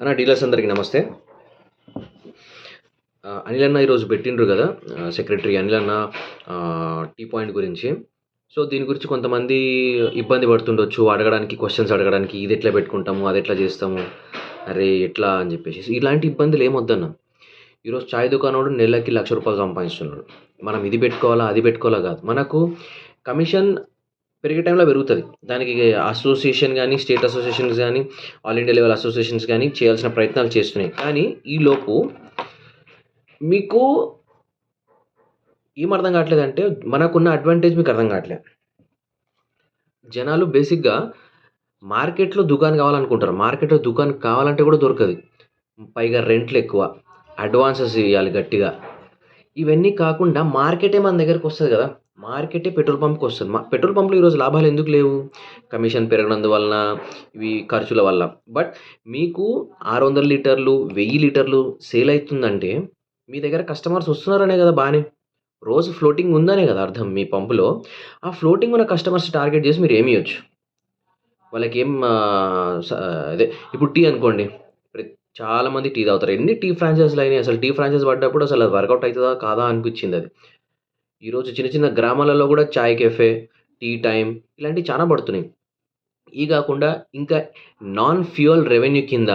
అన్న డీలర్స్ అందరికీ నమస్తే. అనిల్ అన్న ఈరోజు పెట్టిండ్రు కదా సెక్రటరీ అనిల్ అన్న టీ పాయింట్ గురించి. సో దీని గురించి కొంతమంది ఇబ్బంది పడుతుండొచ్చు అడగడానికి క్వశ్చన్స్ అడగడానికి ఇది ఎట్లా పెట్టుకుంటాము అది ఎట్లా చేస్తాము అరే ఎట్లా అని చెప్పేసి. ఇలాంటి ఇబ్బందులు ఏమొద్దన్న. ఈరోజు చాయ్ దుకాణంలో నెలకి లక్ష రూపాయలు సంపాదిస్తున్నాడు. మనం ఇది పెట్టుకోవాలా అది పెట్టుకోవాలా కాదు. మనకు కమిషన్ పెరిగే టైంలో పెరుగుతుంది. దానికి అసోసియేషన్ కానీ స్టేట్ అసోసియేషన్స్ కానీ ఆల్ ఇండియా లెవెల్ అసోసియేషన్స్ కానీ చేయాల్సిన ప్రయత్నాలు చేస్తున్నాయి. కానీ ఈలోపు మీకు ఏం అర్థం కావట్లేదు అంటే మనకున్న అడ్వాంటేజ్ మీకు అర్థం కావట్లేదు. జనాలు బేసిక్గా మార్కెట్లో దుకాణం కావాలనుకుంటారు. మార్కెట్లో దుకాణం కావాలంటే కూడా దొరకదు. పైగా రెంట్లు ఎక్కువ. అడ్వాన్సెస్ ఇవ్వాలి గట్టిగా. ఇవన్నీ కాకుండా మార్కెటే మన దగ్గరకు వస్తుంది కదా. మార్కెటే పెట్రోల్ పంప్కి వస్తుంది. మా పెట్రోల్ పంప్లో ఈరోజు లాభాలు ఎందుకు లేవు? కమిషన్ పెరగనందువలన ఇవి ఖర్చుల వల్ల. బట్ మీకు ఆరు వందల లీటర్లు వెయ్యి లీటర్లు సేల్ అవుతుందంటే మీ దగ్గర కస్టమర్స్ వస్తున్నారనే కదా బాగానే రోజు ఫ్లోటింగ్ ఉందనే కదా అర్థం మీ పంపులో. ఆ ఫ్లోటింగ్ ఉన్న కస్టమర్స్ టార్గెట్ చేసి మీరు ఏమి ఇవ్వచ్చు? వాళ్ళకి ఏం స- అదే ఇప్పుడు టీ అనుకోండి. చాలామంది టీ తాగుతారు. ఎన్ని టీ ఫ్రాంచైజీలు అయినాయి? అసలు టీ ఫ్రాంచైజ్ పడ్డప్పుడు అసలు అది వర్కౌట్ అవుతుందా? కాదా? అనిపించింది అది. ఈరోజు చిన్న చిన్న గ్రామాలలో కూడా చాయ్ కెఫే టీ టైం ఇలాంటివి చాలా పడుతున్నాయి. ఈ కాకుండా ఇంకా నాన్ ఫ్యూయల్ రెవెన్యూ కింద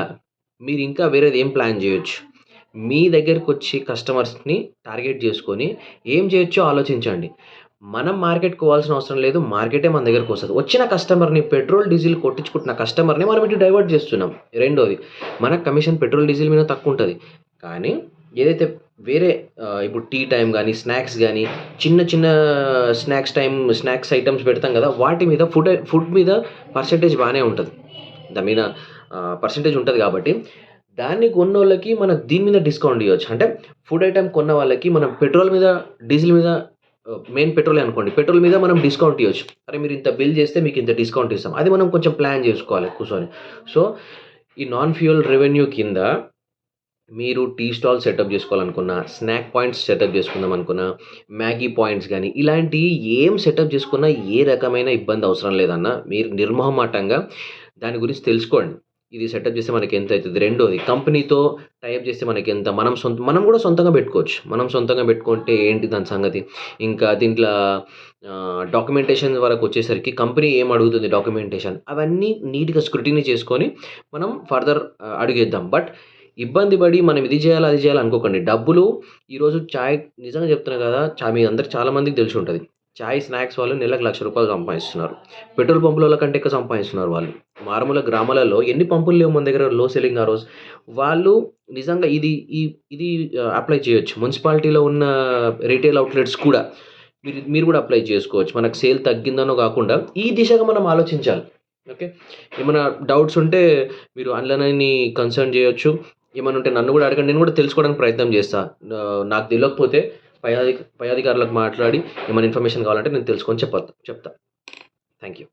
మీరు ఇంకా వేరేది ఏం ప్లాన్ చేయొచ్చు? మీ దగ్గరకు వచ్చి కస్టమర్స్ని టార్గెట్ చేసుకొని ఏం చేయొచ్చో ఆలోచించండి. మనం మార్కెట్ పోవాల్సిన అవసరం లేదు మార్కెటే మన దగ్గరకు వస్తుంది. వచ్చిన కస్టమర్ని పెట్రోల్ డీజిల్ కొట్టించుకుంటున్న కస్టమర్ని మనం ఇటు డైవర్ట్ చేస్తున్నాం. రెండోది మన కమిషన్ పెట్రోల్ డీజిల్ మీద తక్కువ ఉంటుంది. కానీ ఏదైతే వేరే ఇప్పుడు టీ టైం కానీ స్నాక్స్ కానీ చిన్న చిన్న స్నాక్స్ టైం స్నాక్స్ ఐటమ్స్ పెడతాం కదా వాటి మీద ఫుడ్ ఫుడ్ మీద పర్సంటేజ్ బాగానే ఉంటుంది. దాని మీద పర్సంటేజ్ ఉంటుంది కాబట్టి దాన్ని కొన్న వాళ్ళకి మనం దీని మీద డిస్కౌంట్ ఇవ్వచ్చు అంటే ఫుడ్ ఐటమ్ కొన్న వాళ్ళకి మనం పెట్రోల్ మీద డీజిల్ మీద మెయిన్ పెట్రోల్ అనుకోండి పెట్రోల్ మీద మనం డిస్కౌంట్ ఇవ్వచ్చు అరే మీరు ఇంత బిల్ చేస్తే మీకు ఇంత డిస్కౌంట్ ఇస్తాం. అది మనం కొంచెం ప్లాన్ చేసుకోవాలి కూర్చొని. సో ఈ నాన్ ఫ్యూయల్ రెవెన్యూ కింద మీరు టీ స్టాల్ సెటప్ చేసుకోవాలనుకున్నా స్నాక్ పాయింట్స్ సెటప్ చేసుకుందాం అనుకున్నా మ్యాగీ పాయింట్స్ కానీ ఇలాంటి ఏం సెటప్ చేసుకున్నా ఏ రకమైన ఇబ్బంది అవసరం లేదన్న మీరు నిర్మోహమాటంగా దాని గురించి తెలుసుకోండి. ఇది సెటప్ చేస్తే మనకి ఎంత అవుతుంది? రెండోది కంపెనీతో టైప్ చేస్తే మనకి ఎంత? మనం సొంత మనం కూడా సొంతంగా పెట్టుకోవచ్చు. మనం సొంతంగా పెట్టుకుంటే ఏంటి దాని సంగతి? ఇంకా దీంట్లో డాక్యుమెంటేషన్ వరకు వచ్చేసరికి కంపెనీ ఏం అడుగుతుంది డాక్యుమెంటేషన్? అవన్నీ నీట్గా స్క్రూటినీ చేసుకొని మనం ఫర్దర్ అడిగేద్దాం. బట్ ఇబ్బంది పడి మనం ఇది చేయాలి అది చేయాలి అనుకోకండి. డబ్బులు ఈరోజు ఛాయ్ నిజంగా చెప్తున్నా కదా చా మీ అందరికి చాలామందికి తెలిసి ఉంటుంది. ఛాయ్ స్నాక్స్ వాళ్ళు నెలకు లక్ష రూపాయలు సంపాదిస్తున్నారు. పెట్రోల్ పంపుల కంటే ఎక్కువ సంపాదిస్తున్నారు వాళ్ళు. మారుమూల గ్రామాలలో ఎన్ని పంపులు లేవు మన దగ్గర లో సెల్లింగ్ ఆ రోజు. వాళ్ళు నిజంగా ఇది ఈ ఇది అప్లై చేయొచ్చు. మున్సిపాలిటీలో ఉన్న రీటైల్ అవుట్లెట్స్ కూడా మీరు మీరు కూడా అప్లై చేసుకోవచ్చు. మనకు సేల్ తగ్గిందనో కాకుండా ఈ దిశగా మనం ఆలోచించాలి. ఓకే? ఏమైనా డౌట్స్ ఉంటే మీరు ఆన్లైన్ని కన్సర్న్ చేయొచ్చు. ఏమైనా ఉంటే నన్ను కూడా అడగండి నేను కూడా తెలుసుకోవడానికి ప్రయత్నం చేస్తాను నాకు తెలియకపోతే పై పై అధికారులకు మాట్లాడి ఏమైనా ఇన్ఫర్మేషన్ కావాలంటే నేను తెలుసుకొని చెప్ప చెప్తా. Thank you.